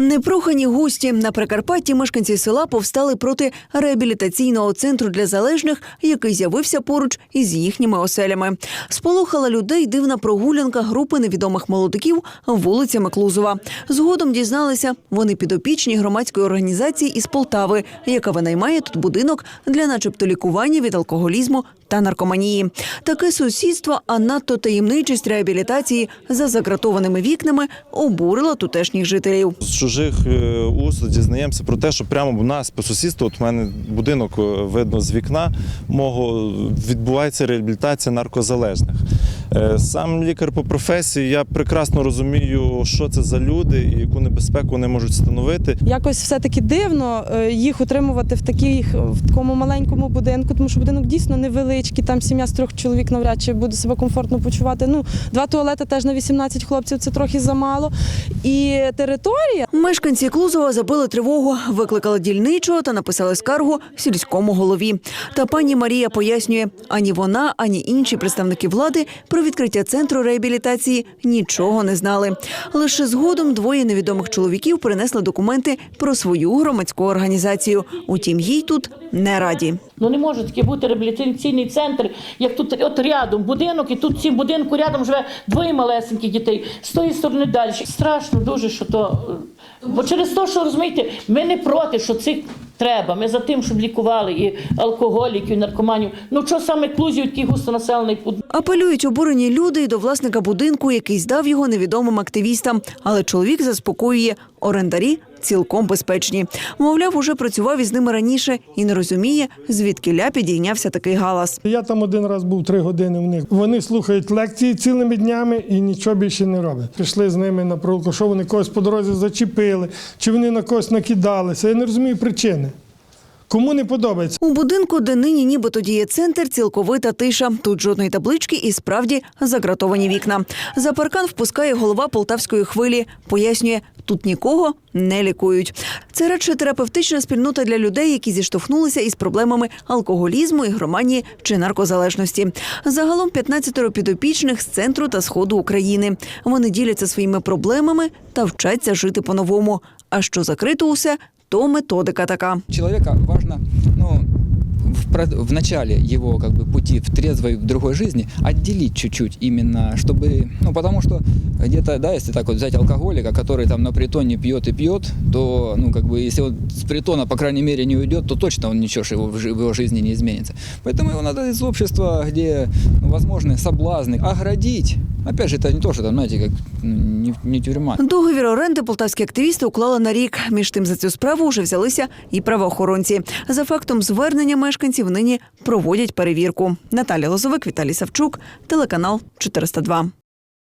Непрохані гості на Прикарпатті мешканці села повстали проти реабілітаційного центру для залежних, який з'явився поруч із їхніми оселями. Сполохала людей дивна прогулянка групи невідомих молодиків вулицями Клузова. Згодом дізналися, вони підопічні громадської організації із Полтави, яка винаймає тут будинок для, начебто, лікування від алкоголізму та наркоманії. Таке сусідство, а надто таємничість реабілітації за загратованими вікнами обурило тутешніх жителів. Чужих е, уст дізнаємося про те, що прямо в нас по сусідству, от в мене будинок е, видно з вікна мого, відбувається реабілітація наркозалежних. Е, Сам лікар по професії, я прекрасно розумію, що це за люди і яку небезпеку вони можуть становити. Якось все-таки дивно е, їх утримувати в, таких, в такому маленькому будинку, тому що будинок дійсно невеличкий, там сім'я з трьох чоловік навряд чи буде себе комфортно почувати. Ну, два туалети теж на 18 хлопців це трохи замало. І територія Мешканці Клузова забили тривогу, викликали дільничого та написали скаргу сільському голові. Та пані Марія пояснює, ані вона, ані інші представники влади про відкриття центру реабілітації нічого не знали. Лише згодом двоє невідомих чоловіків принесли документи про свою громадську організацію. Утім, їй тут не раді. Ну не може таке бути реабілітаційний центр, як тут от рядом будинок, і тут в цім будинку рядом живе двоє малесеньких дітей. З тої сторони далі. Страшно дуже, що то. е, Бо через те, що розумієте, ми не проти, що цих треба. Ми за тим, щоб лікували і алкоголіків, і наркоманів. Ну що саме Клузів, ті густонаселений пункт. Апелюють обурені люди і до власника будинку, який здав його невідомим активістам. Але чоловік заспокоює орендарі цілком безпечні. Мовляв, уже працював із ними раніше і не розуміє, звідки ля підійнявся такий галас. Я там один раз був три години в них. Вони слухають лекції цілими днями і нічого більше не роблять. Пішли з ними на прогулку, що вони когось по дорозі зачепили, чи вони на когось накидалися. Я не розумію причини. Кому не подобається. У будинку, де нині нібито діє центр, цілковита тиша. Тут жодної таблички і справді загратовані вікна. За паркан впускає голова полтавської хвилі. Пояснює, тут нікого не лікують. Це радше терапевтична спільнота для людей, які зіштовхнулися із проблемами алкоголізму, ігроманії чи наркозалежності. Загалом 15 підопічних з центру та сходу України. Вони діляться своїми проблемами та вчаться жити по-новому. А що закрито усе, то методика така. человека важно ну, в, про- в начале его как бы, пути в трезвой в другой жизни отделить чуть-чуть именно, чтобы, ну, потому что где-то, да, если так вот взять алкоголика, который там на притоне пьет и пьет, то, ну, как бы, если он с притона, по крайней мере, не уйдет, то точно он ничего ж его, в жи- в его жизни не изменится. Поэтому его надо из общества, где ну, возможны соблазны, оградить. Опять же, это не то, что там, знаете, как ну, не, не тюрьма. Договір оренди полтавські активісти уклали на рік. Між тим за цю справу вже взялися і правоохоронці. За фактом звернення мешканців нині проводять перевірку. Наталя Лозовик, Віталій Савчук, телеканал 402.